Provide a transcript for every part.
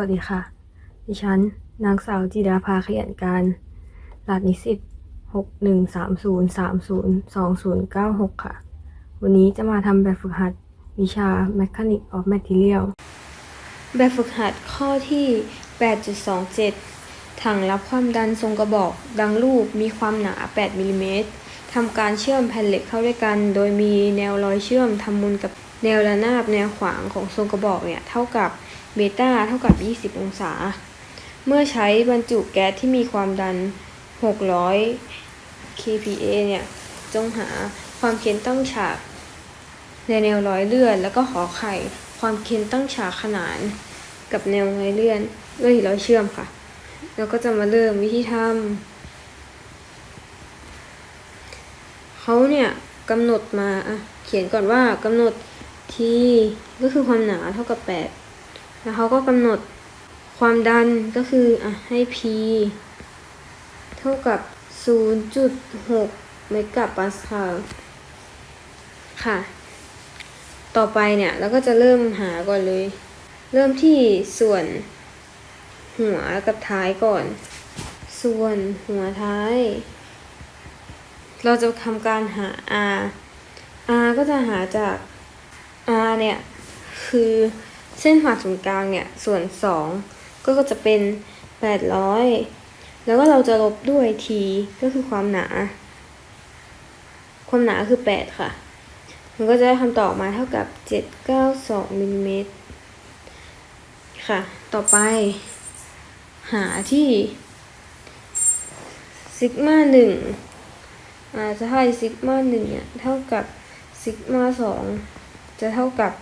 วัสดีค่ะ ดิฉัน นางสาวจิดาภาขยันการรหัสนิสิต6130302096ค่ะ วันนี้จะมาทำแบบฝึกหัดวิชา Mechanic of Material แบบฝึกหัดข้อที่ 8.27 ถังรับความดันทรงกระบอก ดังรูปมีความหนา 8มิลลิเมตรทำการเชื่อมแผ่นเหล็กเข้าด้วยกัน โดยมีแนวรอยเชื่อมทำมุนกับแนวระนาบแนวขวางของทรงกระบอกเนี่ย เท่ากับ เบต้าเท่ากับ 20 องศา เมื่อใช้บรรจุแก๊สที่มีความดัน 600 kPa เนี่ย จงหาความเค้นตั้งฉากในแนวร้อยเลื่อน แล้วก็ขอไข่ ความเค้นตั้งฉากขนานกับแนวร้อยเลื่อนด้วยร้อยเชื่อมค่ะ แล้วก็จะมาเริ่มวิธีทำเขาเนี่ยกำหนดมาเขียนก่อนว่ากำหนด t ก็คือความหนาเท่ากับ 8 แล้วเขาก็กำหนดความดันก็คืออะให้ p เท่ากับ 0.6 เมกะปาสคาลค่ะ ต่อไปเนี่ยเราก็จะเริ่มหาก่อนเลย เริ่มที่ส่วนหัวกับท้ายก่อน ส่วนหัวท้าย เราจะทำการหา r r ก็จะหาจาก r เนี่ย คือ เส้นผ่าศูนย์กลางเนี่ยส่วน 2 ก็จะเป็น 800 แล้วก็เราจะลบด้วย t ก็คือความหนา ความหนาคือ 8 ค่ะ มันก็จะได้คำตอบมาเท่ากับ 792มิลลิเมตรค่ะ ต่อไป หาที่ซิกมาหนึ่งอาจะให้ซิกมาหนึ่งเนี่ยเท่ากับซิกมาสองจะเท่ากับ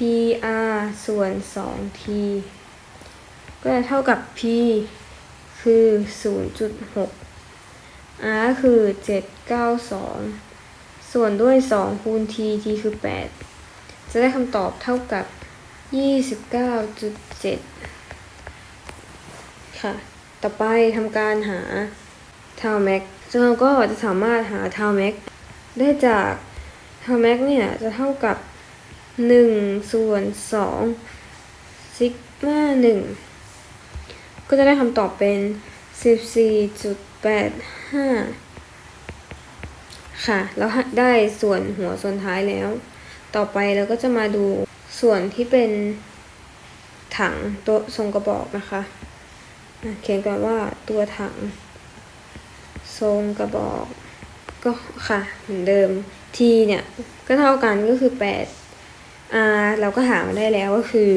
PR ส่วน 2T ก็จะเท่ากับ P คือ 0.6 R คือ 792 ส่วนด้วย 2 คูณ T T คือ 8 จะได้คำตอบเท่ากับ 29.7 ค่ะ ต่อไปทำการหาทาวแม็กซึ่งเราก็จะสามารถหาทาวแม็กได้จากทาวแม็กเนี่ยจะเท่ากับ 1ส่วน2ซิกมา1ก็จะได้คำตอบเป็น14.85ค่ะ แล้วได้ส่วนหัวส่วนท้ายแล้ว ต่อไปเราก็จะมาดูส่วนที่เป็นถังตัวทรงกระบอกนะคะอะเขียนก่อนว่าตัวถัง ทรงกระบอก ก็ค่ะเหมือนเดิม t เนี่ย ก็เท่ากันก็คือ 8 r เราก็หามาได้แล้วก็คือ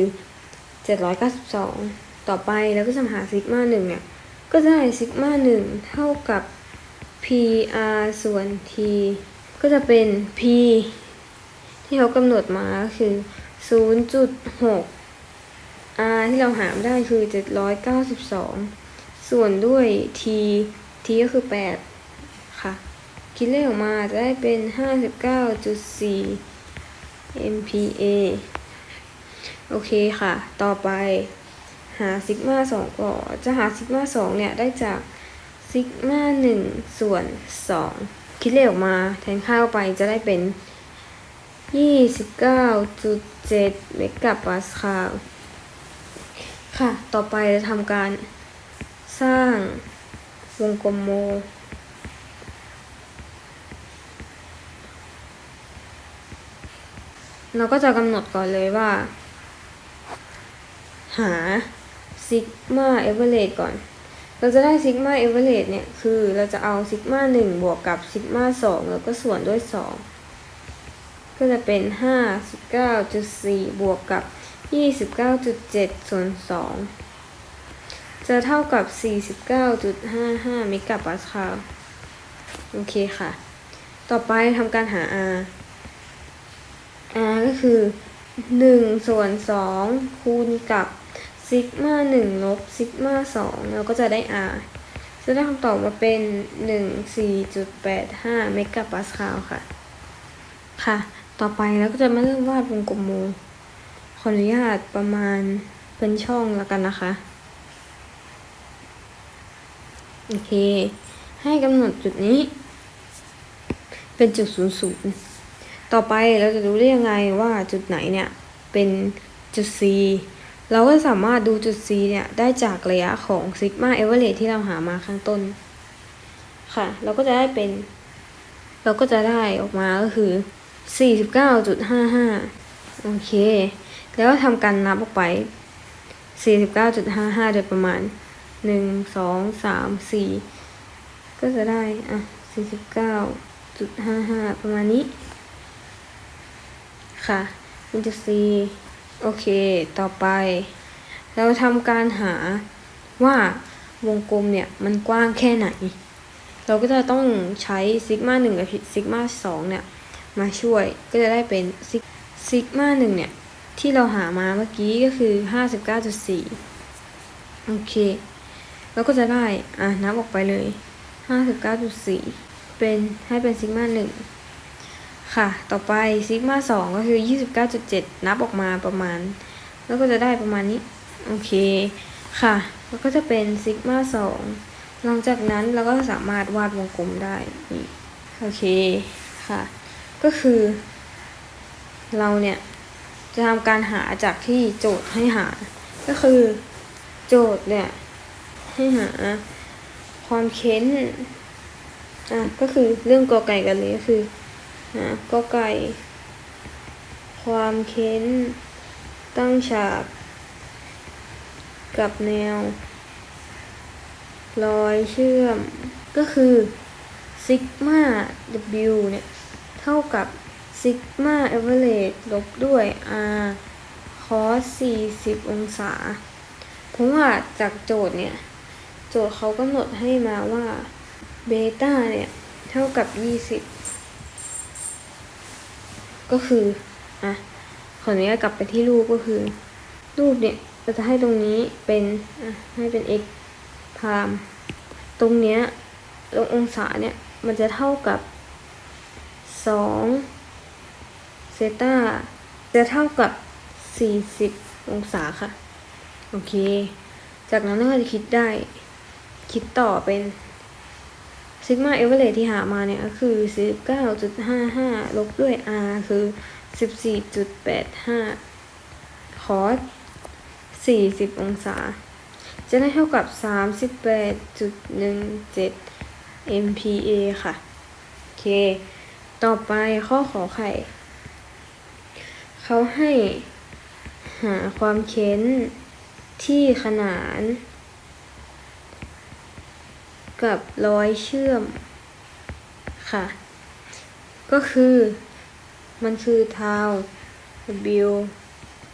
792ต่อไปเราก็จะมหาซิกมาหนึ่งเนี่ย ก็จะได้ซิกมาหนึ่งเท่ากับ PR ส่วน T ก็จะเป็น P ที่เขากำหนดมาก็คือ 0.6 R ที่เราหาได้คือ 792 ส่วนด้วย T T ก็คือ 8 ค่ะ คิดเลขออกมาจะได้เป็น 59.4 MPa โอเคค่ะ ต่อไปหาซิกมา2ก่อจะหาซิกมา2เนี่ย ได้จากซิกมา1ส่วน2คิดเลขออกมาแทนค่าเข้าไปจะได้เป็น29.7เมกะปาสคาลค่ะ ต่อไปจะทำการสร้างวงกลมโม เราก็จะกำหนดก่อนเลยว่า หาซิกมาเอเวอเรก่อน เราจะได้ซิกมาเอเวอเรเนี่ย คือเราจะเอาซิกมาหนึ่งบวกกับซิกมาสองแล้วก็ส่วนด้วยสองก็จะเป็นห้าสิบเก้าจุดสี่บวกกับยี่สิบเก้าจุดเจ็ดส่วนสองจะเท่ากับสี่สิบเก้าจุดห้าห้าเมกะปาสคาล โอเคค่ะ ต่อไปทำการหา R R ก็คือหนึ่งส่วนสองคูณกับซิกมาหนึ่งลบซิกมาสองเราก็จะได้ R จะได้คำตอบมาเป็นหนึ่งสี่จุดแปดห้าเมกะปาสคาลค่ะ ค่ะ ต่อไปเราก็จะมาเริ่มวาดวงกลมโม ขออนุญาตประมาณเป็นช่องแล้วกันนะคะ โอเค ให้กำหนดจุดนี้ เป็นจุดศูนย์ศูนย์ ต่อไปเราจะรู้ได้ยังไงว่าจุดไหนเนี่ยเป็นจุด C เราก็สามารถดูจุด C เนี่ยได้จากระยะของซิกมาเอเวอเรที่เราหามาข้างต้น ค่ะ เราก็จะได้เป็น เราก็จะได้ออกมาก็คือ 49.55 โอเค แล้วทำการนับออกไป 49.55 โดยประมาณ 1 2 3 4 ก็จะได้ อะ 49.55 ประมาณนี้ ค่ะ into C โอเค ต่อไป เราทำการหาว่าวงกลมเนี่ย มันกว้างแค่ไหน เราก็จะต้องใช้ซิกมาหนึ่งกับซิกมาสองเนี่ย มาช่วยก็จะได้เป็นซิกซิกมาหนึ่งเนี่ย ที่เราหามาเมื่อกี้ก็คือห้าสิบเก้าจุดสี่โอเคแล้วก็จะได้ อะนับออกไปเลยห้าสิบเก้าจุดสี่เป็นให้เป็นซิกมาหนึ่ง ค่ะ ต่อไปซิกมาสองก็คือยี่สิบเก้าจุดเจ็ดนับออกมาประมาณ แล้วก็จะได้ประมาณนี้ โอเค ค่ะ แล้วก็จะเป็นซิกมาสองหลังจากนั้นเราก็สามารถวาดวงกลมได้นี่โอเค ค่ะ ก็คือ เราเนี่ย จะทำการหาจากที่โจทย์ให้หา ก็คือ โจทย์เนี่ย ให้หา ความเค้น อะ ก็คือเรื่องกอไก่กันเลยก็คือ หากอไก่ ความเค้น ตั้งฉาก กับแนว รอยเชื่อม ก็คือซิกมา W เนี่ย เท่ากับซิกมาเอเวอเรลบด้วย R cos 40 องศา เพราะว่าจากโจทย์เนี่ย โจทย์เขากำหนดให้มาว่าเบต้าเนี่ย เท่ากับ 20 ก็คืออะขออนุญาตกลับไปที่รูปก็คือ รูปเนี่ยเราจะให้ตรงนี้เป็นอะให้เป็น x พามตรงเนี้ยตรงองศาเนี่ยมันจะเท่ากับ2เซต้าจะเท่ากับ 40 องศาค่ะ โอเค จากนั้นเราก็จะคิดได้ คิดต่อเป็น ซิกมาเอเวอเรที่หามาเนี่ยก็คือ 19.55 ลบด้วย r คือ 14.85 คอส40 องศา จะได้เท่ากับ 38.17 MPa ค่ะ โอเค ต่อไปข้อขอไข่ เขาให้หาความเค้นที่ขนาน กับร้อยเชื่อมค่ะ ก็คือมันคือเท้า W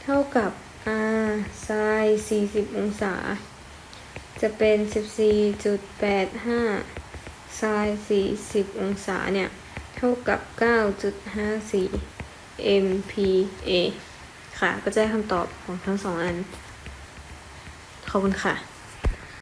เท่ากับ R sin 40 องศา จะเป็น 14.85 sin 40 องศาเนี่ย เท่ากับ 9.54 MPa ค่ะ ก็จะได้คำตอบของทั้งสองอัน ขอบคุณค่ะ